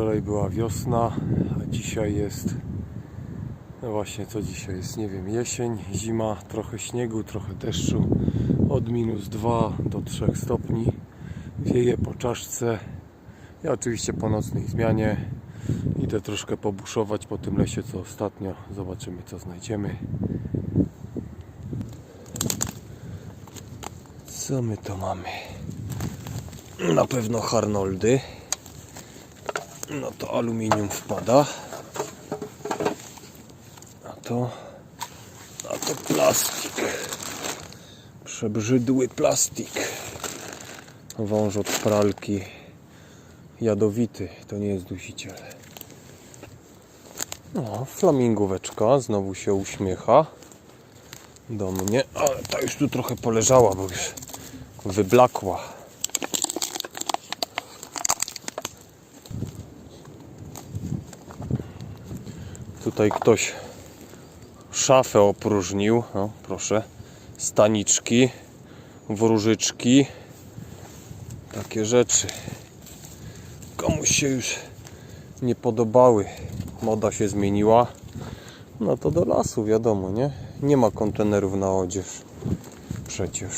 Wczoraj była wiosna, a dzisiaj jest. No właśnie, co dzisiaj jest? Nie wiem, jesień, zima, trochę śniegu, trochę deszczu. Od minus 2 do 3 stopni. Wieje po czaszce. Ja oczywiście po nocnej zmianie idę troszkę pobuszować po tym lesie, co ostatnio. Zobaczymy, co znajdziemy. Co my to mamy? Na pewno Harnoldy. No to aluminium wpada. A to. A to plastik. Przebrzydły plastik. Wąż od pralki. Jadowity. To nie jest dusiciel. No, flamingóweczka znowu się uśmiecha do mnie, ale ta już tu trochę poleżała, bo już wyblakła. Tutaj ktoś szafę opróżnił. No, proszę. Staniczki, wróżyczki, takie rzeczy. Komuś się już nie podobały. Moda się zmieniła. No to do lasu, wiadomo, nie? Nie ma kontenerów na odzież. Przecież.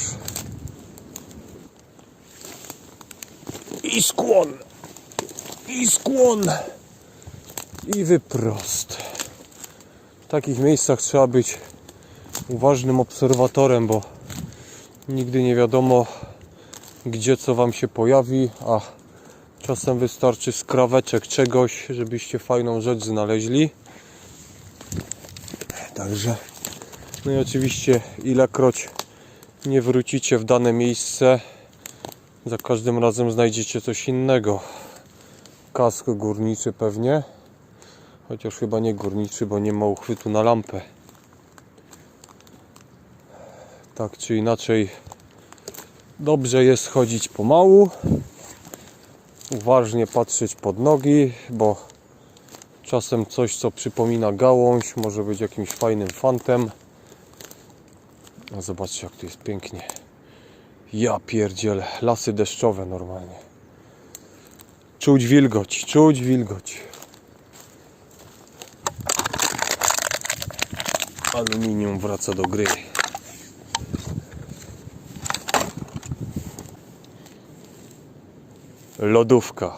I skłon. I skłon. I wyprost. Takich miejscach trzeba być uważnym obserwatorem, bo nigdy nie wiadomo, gdzie co wam się pojawi, a czasem wystarczy skraweczek czegoś, żebyście fajną rzecz znaleźli. Także, no i oczywiście, ilekroć nie wrócicie w dane miejsce, za każdym razem znajdziecie coś innego. Kask górniczy pewnie. Chociaż chyba nie górniczy, bo nie ma uchwytu na lampę. Tak czy inaczej, dobrze jest chodzić pomału, uważnie patrzeć pod nogi, bo czasem coś, co przypomina gałąź, może być jakimś fajnym fantem. A zobaczcie, jak tu jest pięknie. Ja pierdzielę, lasy deszczowe normalnie. Czuć wilgoć, czuć wilgoć. Aluminium wraca do gry. Lodówka.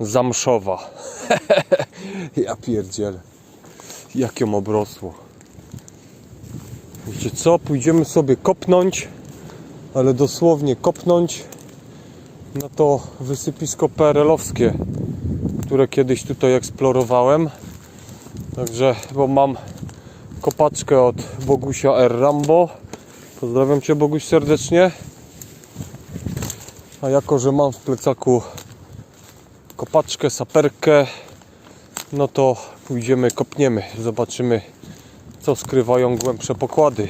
Zamszowa. ja pierdzielę. Jak ją obrosło. Wiecie co? Pójdziemy sobie kopnąć, ale dosłownie kopnąć na to wysypisko PRL-owskie, które kiedyś tutaj eksplorowałem. Także, bo mam kopaczkę od Bogusia R. Rambo. Pozdrawiam Cię Boguś serdecznie. A jako, że mam w plecaku kopaczkę, saperkę, no to pójdziemy, kopniemy, zobaczymy co skrywają głębsze pokłady.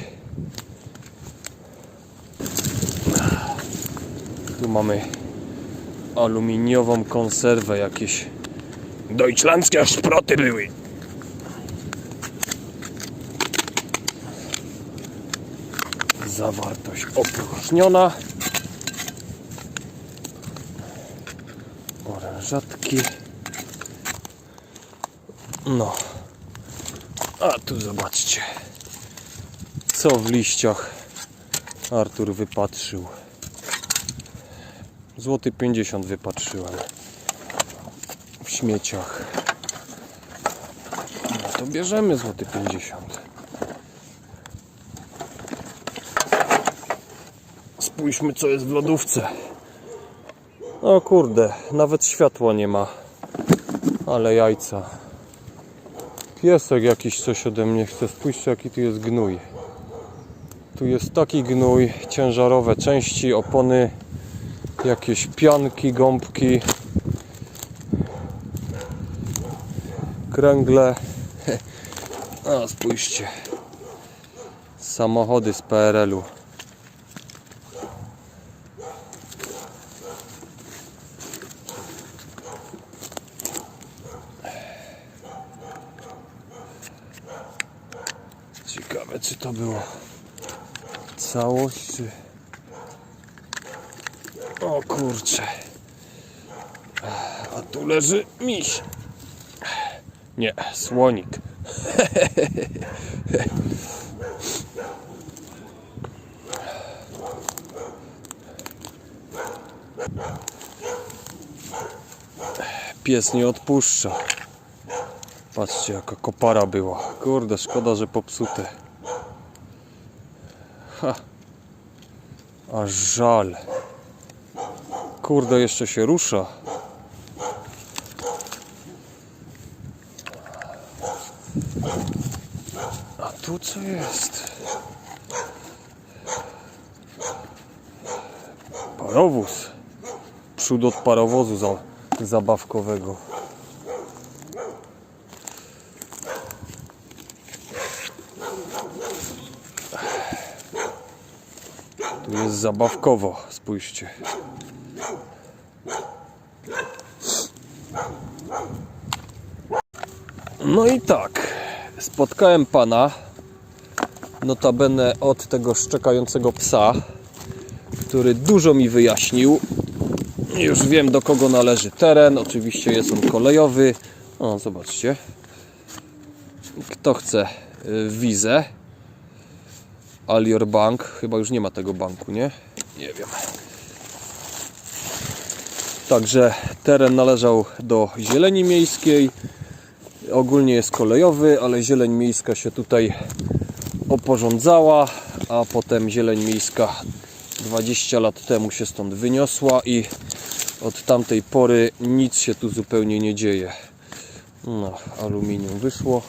Tu mamy aluminiową konserwę, jakieś deutschlandzkie szproty były. Zawartość opróżniona. Orężatki. No. A tu zobaczcie. Co w liściach Artur wypatrzył. Złoty 50 wypatrzyłem. W śmieciach. No to bierzemy złoty 50. Spójrzmy co jest w lodówce. O kurde, nawet światła nie ma. Ale jajca. Piesek jakiś coś ode mnie chce. Spójrzcie jaki tu jest gnój. Tu jest taki gnój, ciężarowe części, opony, jakieś pianki, gąbki, kręgle. A spójrzcie. Samochody z PRL-u. Ciekawe czy to było całość czy... O kurcze. A tu leży miś. Nie, słonik. Pies nie odpuszcza. Patrzcie, jaka kopara była. Kurde, szkoda, że popsute. Ha. Aż żal. Kurde, jeszcze się rusza. A tu co jest? Parowóz. Przód od parowozu za, zabawkowego. Zabawkowo, spójrzcie. No i tak, spotkałem pana, notabene od tego szczekającego psa, który dużo mi wyjaśnił. Już wiem do kogo należy teren, oczywiście jest on kolejowy. O, zobaczcie. Kto chce y, wizę, Alior Bank, chyba już nie ma tego banku, nie? Nie wiem. Także teren należał do zieleni miejskiej. Ogólnie jest kolejowy, ale zieleń miejska się tutaj oporządzała, a potem zieleń miejska 20 lat temu się stąd wyniosła i od tamtej pory nic się tu zupełnie nie dzieje. No, aluminium wyszło.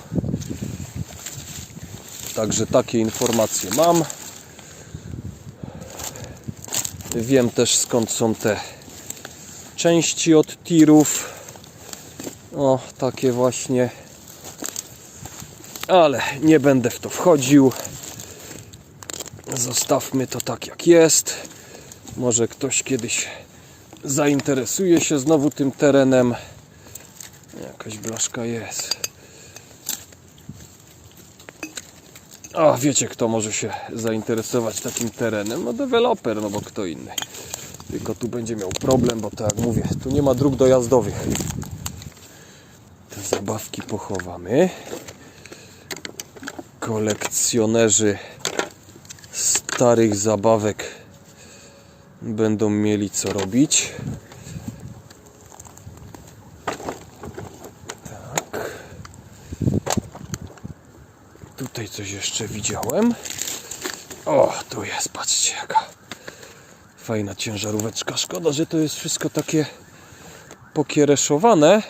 Także takie informacje mam. Wiem też skąd są te części od tirów. O, takie właśnie. Ale nie będę w to wchodził. Zostawmy to tak jak jest. Może ktoś kiedyś zainteresuje się znowu tym terenem. Jakaś blaszka jest. A wiecie, kto może się zainteresować takim terenem? No deweloper, no bo kto inny. Tylko tu będzie miał problem, bo tak jak mówię, tu nie ma dróg dojazdowych. Te zabawki pochowamy. Kolekcjonerzy starych zabawek będą mieli co robić. Tutaj coś jeszcze widziałem. O, tu jest, patrzcie jaka fajna ciężaróweczka. Szkoda, że to jest wszystko takie pokiereszowane.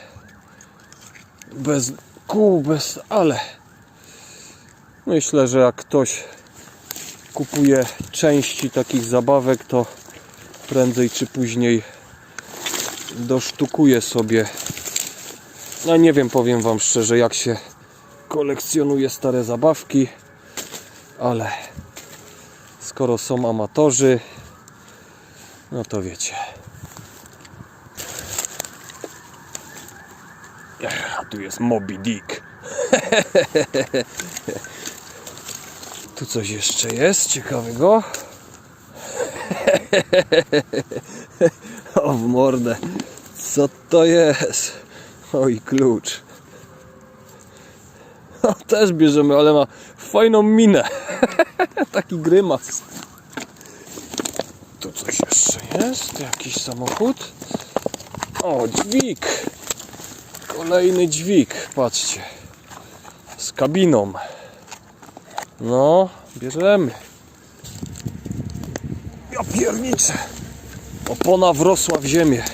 Bez kół, bez, ale myślę, że jak ktoś kupuje części takich zabawek, to prędzej czy później dosztukuje sobie. No nie wiem, powiem Wam szczerze, jak się kolekcjonuje stare zabawki, ale skoro są amatorzy, no to wiecie. A tu jest Moby Dick. Tu coś jeszcze jest ciekawego. O w mordę. Co to jest? Oj, klucz. Też bierzemy, ale ma fajną minę. Taki grymas. Tu coś jeszcze jest? Jakiś samochód? O, dźwig. Kolejny dźwig, patrzcie. Z kabiną. No, bierzemy. Ja. Opona wrosła w ziemię.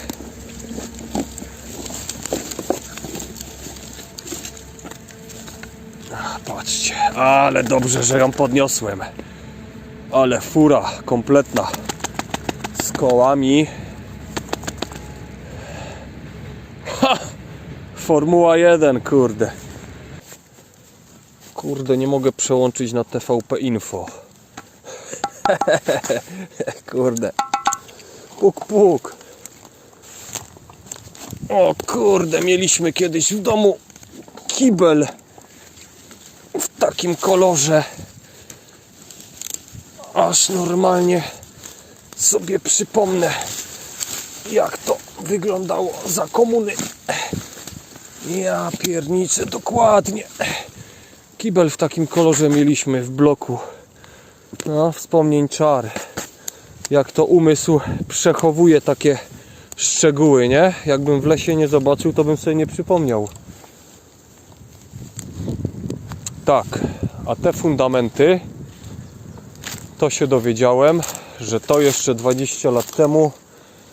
Patrzcie, ale dobrze, że ją podniosłem. Ale fura kompletna z kołami. Ha! Formuła 1, kurde. Kurde, nie mogę przełączyć na TVP Info. kurde. Puk, puk. O kurde, mieliśmy kiedyś w domu kibel takim kolorze. Aż normalnie sobie przypomnę, jak to wyglądało za komuny. Ja pierniczę dokładnie. Kibel w takim kolorze mieliśmy w bloku. No, wspomnień czar. Jak to umysł przechowuje takie szczegóły, nie? Jakbym w lesie nie zobaczył, to bym sobie nie przypomniał. Tak, a te fundamenty to się dowiedziałem, że to jeszcze 20 lat temu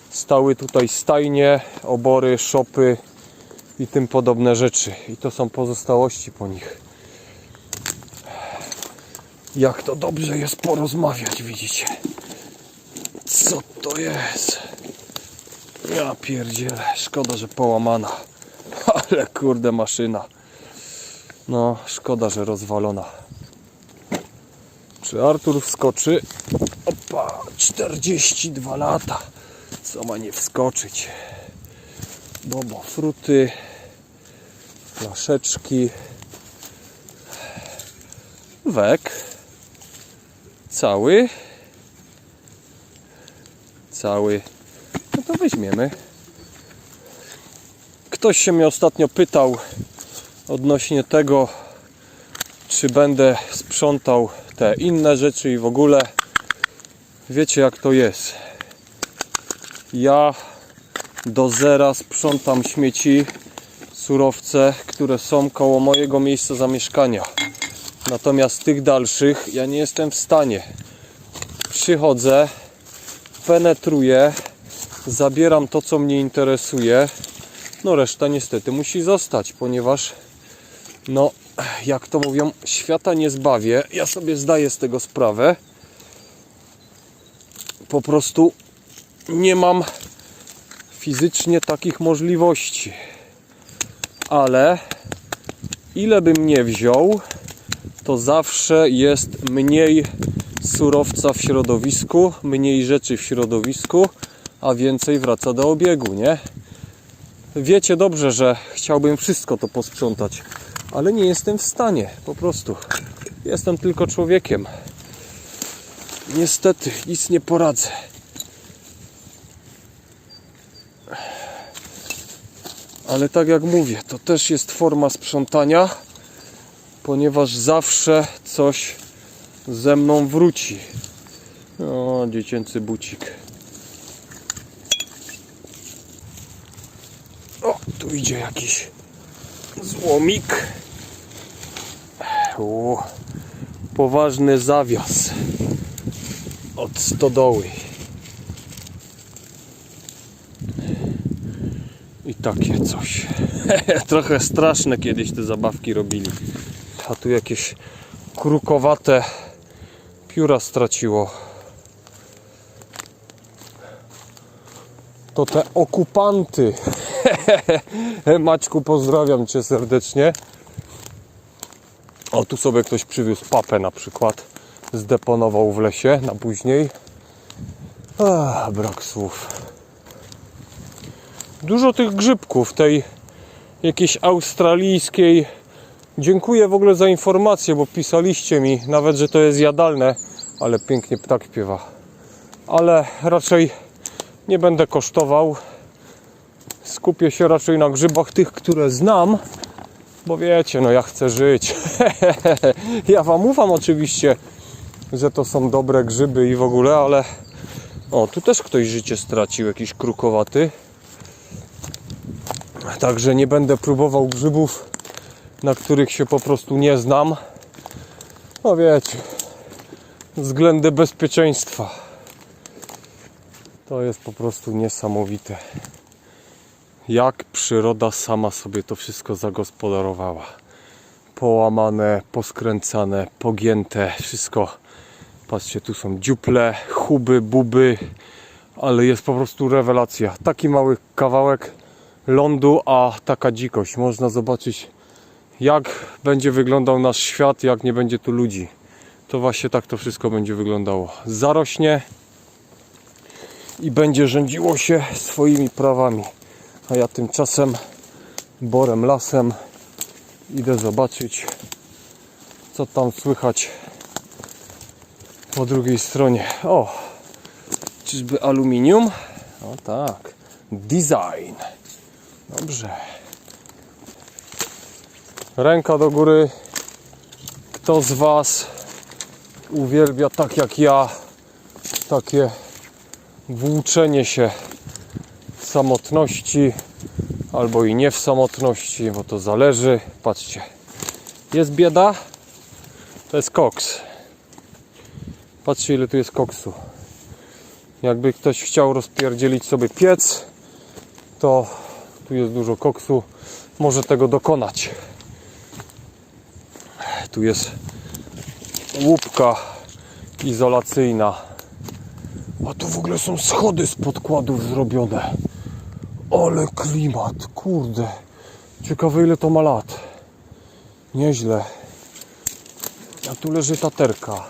stały tutaj stajnie, obory, szopy i tym podobne rzeczy. I to są pozostałości po nich. Jak to dobrze jest porozmawiać, widzicie? Co to jest? Ja pierdzielę, szkoda, że połamana. Ale kurde maszyna. No, szkoda, że rozwalona. Czy Artur wskoczy? Opa, 42 lata. Co ma nie wskoczyć? Bobo, fruty, flaszeczki, wek, cały, cały. No to weźmiemy. Ktoś się mnie ostatnio pytał odnośnie tego, czy będę sprzątał te inne rzeczy i w ogóle. Wiecie jak to jest. Ja do zera sprzątam śmieci, surowce, które są koło mojego miejsca zamieszkania. Natomiast tych dalszych ja nie jestem w stanie. Przychodzę, penetruję, zabieram to, co mnie interesuje. No reszta niestety musi zostać, ponieważ no, jak to mówią, świata nie zbawię. Ja sobie zdaję z tego sprawę. Po prostu nie mam fizycznie takich możliwości. Ale ile bym nie wziął, to zawsze jest mniej surowca w środowisku, mniej rzeczy w środowisku, a więcej wraca do obiegu, nie? Wiecie dobrze, że chciałbym wszystko to posprzątać, ale nie jestem w stanie, po prostu. Jestem tylko człowiekiem. Niestety, nic nie poradzę. Ale tak jak mówię, to też jest forma sprzątania, ponieważ zawsze coś ze mną wróci. O, dziecięcy bucik. O, tu idzie jakiś złomik. O, poważny zawias od stodoły. I takie coś. Trochę straszne kiedyś te zabawki robili. A tu jakieś krukowate pióra straciło. To te okupanty. Maćku, pozdrawiam Cię serdecznie. O, tu sobie ktoś przywiózł papę na przykład. Zdeponował w lesie na później. Ach, brak słów. Dużo tych grzybków, tej jakiejś australijskiej. Dziękuję w ogóle za informację, bo pisaliście mi nawet, że to jest jadalne, ale pięknie ptak śpiewa. Ale raczej nie będę kosztował. Skupię się raczej na grzybach tych, które znam, bo wiecie, no ja chcę żyć. ja wam ufam oczywiście, że to są dobre grzyby i w ogóle, ale o, tu też ktoś życie stracił, jakiś krukowaty. Także nie będę próbował grzybów, na których się po prostu nie znam. No wiecie, względy bezpieczeństwa. To jest po prostu niesamowite. Jak przyroda sama sobie to wszystko zagospodarowała. Połamane, poskręcane, pogięte, wszystko. Patrzcie, tu są dziuple, chuby, buby, ale jest po prostu rewelacja. Taki mały kawałek lądu, a taka dzikość. Można zobaczyć, jak będzie wyglądał nasz świat, jak nie będzie tu ludzi. To właśnie tak to wszystko będzie wyglądało. Zarośnie i będzie rządziło się swoimi prawami. A ja tymczasem borem lasem idę zobaczyć, co tam słychać po drugiej stronie. O, czyżby aluminium? O tak, Design. Dobrze. Ręka do góry. Kto z Was uwielbia tak jak ja takie włóczenie się samotności albo i nie w samotności, bo to zależy. Patrzcie, jest bieda, to jest koks. Patrzcie ile tu jest koksu. Jakby ktoś chciał rozpierdzielić sobie piec, to tu jest dużo koksu, może tego dokonać. Tu jest łupka izolacyjna. A tu w ogóle są schody z podkładów zrobione. Ale klimat, kurde. Ciekawe ile to ma lat. Nieźle. A tu leży taterka.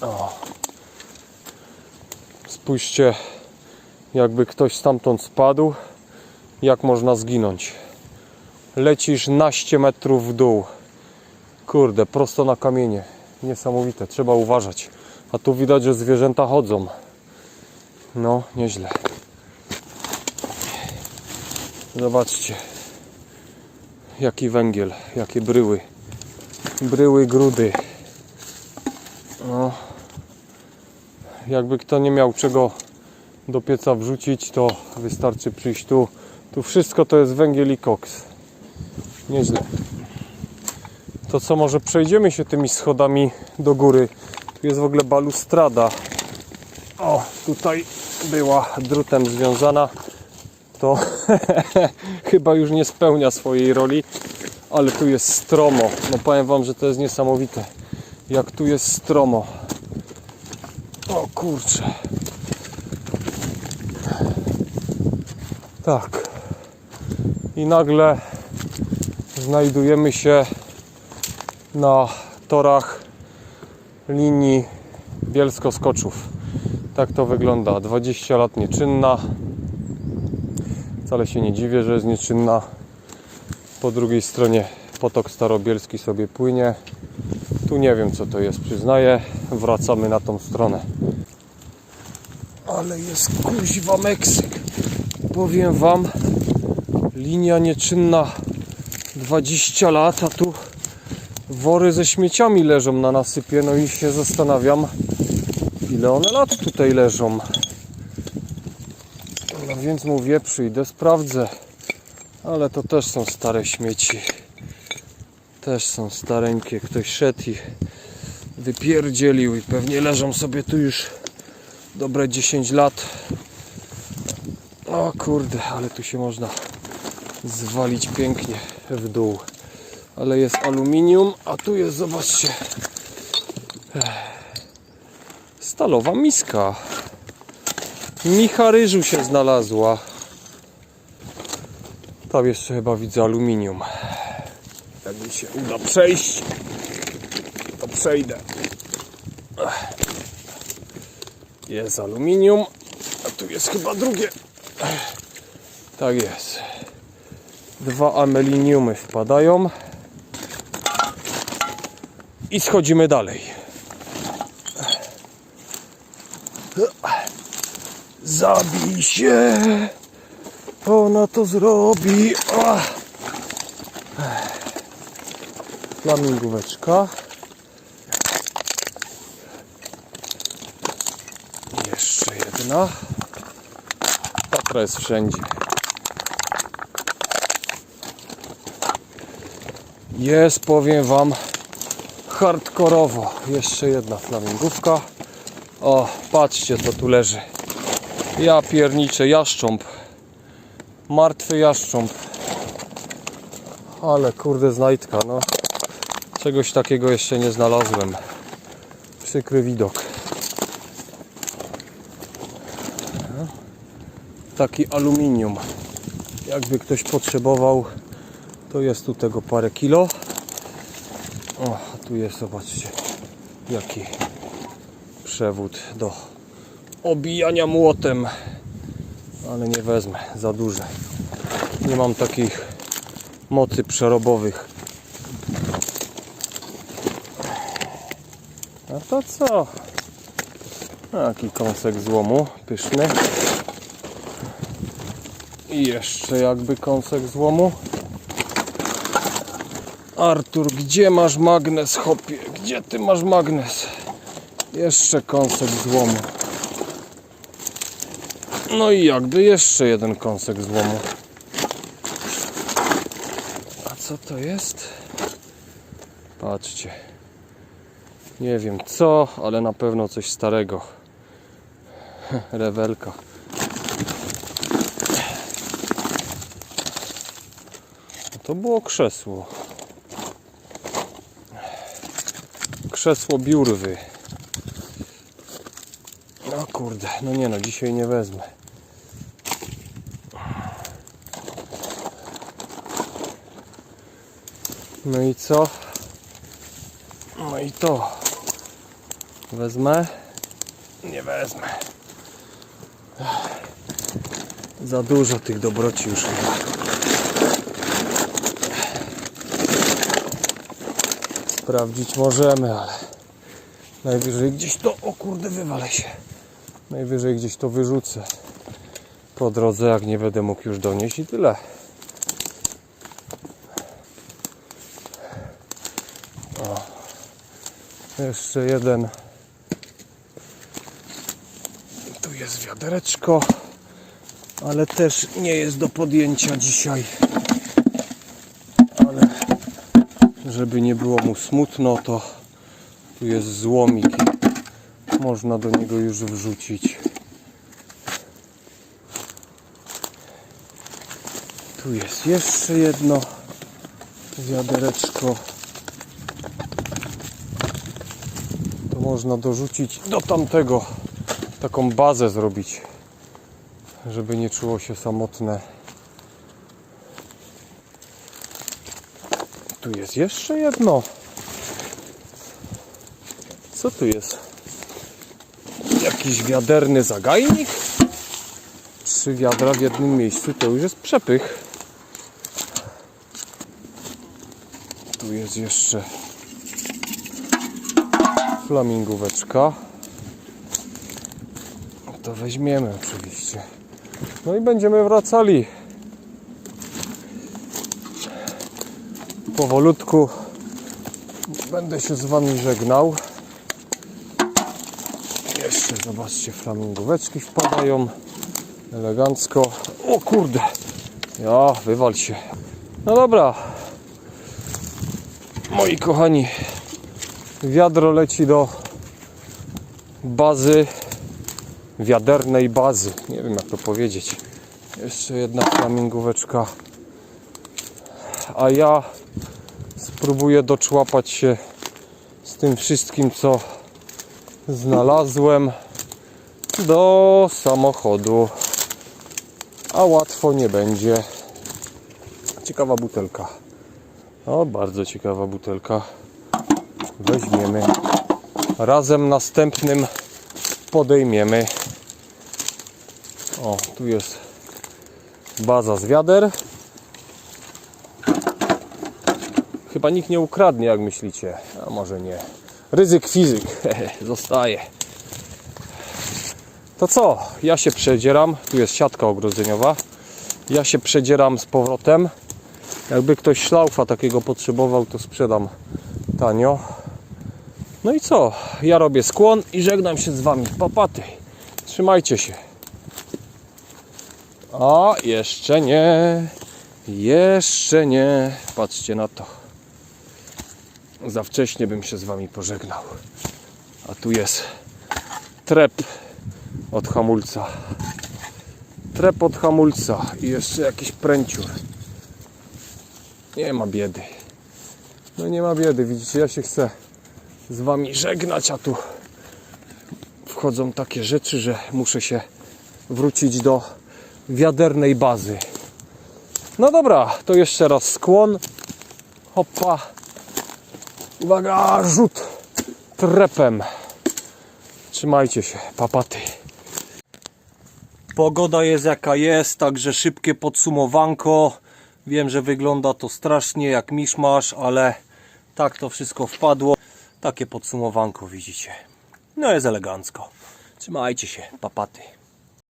O. Spójrzcie, jakby ktoś stamtąd spadł, jak można zginąć. Lecisz naście metrów w dół. Kurde, prosto na kamienie. Niesamowite, trzeba uważać. A tu widać, że zwierzęta chodzą. No, nieźle. Zobaczcie. Jaki węgiel, jakie bryły. Bryły, grudy. No. Jakby kto nie miał czego do pieca wrzucić, to wystarczy przyjść tu. Tu wszystko to jest węgiel i koks. Nieźle. To co, może przejdziemy się tymi schodami do góry. Tu jest w ogóle balustrada. O, tutaj była drutem związana. To chyba już nie spełnia swojej roli, ale tu jest stromo. No powiem Wam, że to jest niesamowite. Jak tu jest stromo. O kurczę. Tak. I nagle znajdujemy się na torach linii Bielsko-Skoczów. Tak to wygląda. 20 lat nieczynna. Wcale się nie dziwię, że jest nieczynna. Po drugiej stronie potok starobielski sobie płynie. Tu nie wiem co to jest, przyznaję. Wracamy na tą stronę. Ale jest kuźwa Meksyk. Powiem wam, linia nieczynna 20 lat, a tu wory ze śmieciami leżą na nasypie. No i się zastanawiam, ile one lat tutaj leżą. No więc mówię, przyjdę, sprawdzę. Ale to też są stare śmieci. Też są stareńkie. Ktoś szedł i wypierdzielił i pewnie leżą sobie tu już dobre 10 lat. O kurde, ale tu się można zwalić pięknie w dół. Ale jest aluminium, a tu jest, zobaczcie, Ech. Stalowa miska. Micha ryżu się znalazła. Tam jeszcze chyba widzę aluminium. Jak mi się uda przejść, to przejdę. Jest aluminium, a tu jest chyba drugie. Tak jest. Dwa ameliniumy wpadają. I schodzimy dalej. Zabij się. Ona to zrobi. Ach. Flamingóweczka. Jeszcze jedna. Tatra jest wszędzie. Jest, powiem Wam, hardkorowo. Jeszcze jedna flamingówka. O, patrzcie co tu leży. Ja pierniczę, jaszcząb. Martwy jaszcząb. Ale kurde znajdka, no. Czegoś takiego jeszcze nie znalazłem. Przykry widok. Taki aluminium. Jakby ktoś potrzebował, to jest tu tego parę kilo. O, tu jest, zobaczcie, jaki przewód do obijania młotem. Ale nie wezmę, za duże. Nie mam takich mocy przerobowych. A to co? Taki kąsek złomu, pyszny. I jeszcze jakby kąsek złomu. Artur, gdzie masz magnes, hopie? Gdzie ty masz magnes? Jeszcze kąsek złomu. No i jakby jeszcze jeden kąsek złomu. A co to jest? Patrzcie. Nie wiem co, ale na pewno coś starego. Rewelka. To było krzesło. Krzesło biurwy. Kurde, no nie no, dzisiaj nie wezmę. No i co? No i to. Wezmę? Nie wezmę. Za dużo tych dobroci już chyba. Sprawdzić możemy, ale najwyżej gdzieś to, o kurde, wywalę się. Najwyżej gdzieś to wyrzucę po drodze, jak nie będę mógł już donieść i tyle. O. Jeszcze jeden. Tu jest wiadereczko, ale też nie jest do podjęcia dzisiaj. Ale żeby nie było mu smutno, to tu jest złomik można do niego już wrzucić. Tu jest jeszcze jedno wiadereczko. To można dorzucić do tamtego, taką bazę zrobić, żeby nie czuło się samotne. Tu jest jeszcze jedno. Co tu jest? Jakiś wiaderny zagajnik? Trzy wiadra w jednym miejscu to już jest przepych. Tu jest jeszcze flamingóweczka. To weźmiemy oczywiście. No i będziemy wracali. Powolutku będę się z Wami żegnał. Jeszcze zobaczcie, flamingóweczki wpadają elegancko. O kurde! Ja, wywal się. No dobra. Moi kochani, wiadro leci do bazy, wiadernej bazy. Nie wiem jak to powiedzieć. Jeszcze jedna flamingóweczka. A ja spróbuję doczłapać się z tym wszystkim, co znalazłem do samochodu. A łatwo nie będzie. Ciekawa butelka. O, bardzo ciekawa butelka. Weźmiemy. Razem następnym podejmiemy. O, tu jest baza z wiader. Chyba nikt nie ukradnie, jak myślicie. A może nie. Ryzyk fizyk. Zostaje. To co? Ja się przedzieram. Tu jest siatka ogrodzeniowa. Ja się przedzieram z powrotem. Jakby ktoś szlaufa takiego potrzebował, to sprzedam tanio. No i co? Ja robię skłon i żegnam się z wami. Papaty. Trzymajcie się. A, jeszcze nie. Jeszcze nie. Patrzcie na to. Za wcześnie bym się z wami pożegnał. A tu jest trep od hamulca. Trep od hamulca i jeszcze jakiś pręciur. Nie ma biedy. No nie ma biedy, widzicie, ja się chcę z wami żegnać, a tu wchodzą takie rzeczy, że muszę się wrócić do wiadernej bazy. No dobra, to jeszcze raz skłon. Hoppa. Uwaga, rzut trepem. Trzymajcie się, papaty. Pogoda jest jaka jest, także szybkie podsumowanko. Wiem, że wygląda to strasznie jak miszmasz, ale tak to wszystko wpadło. Takie podsumowanko widzicie. No jest elegancko. Trzymajcie się, papaty.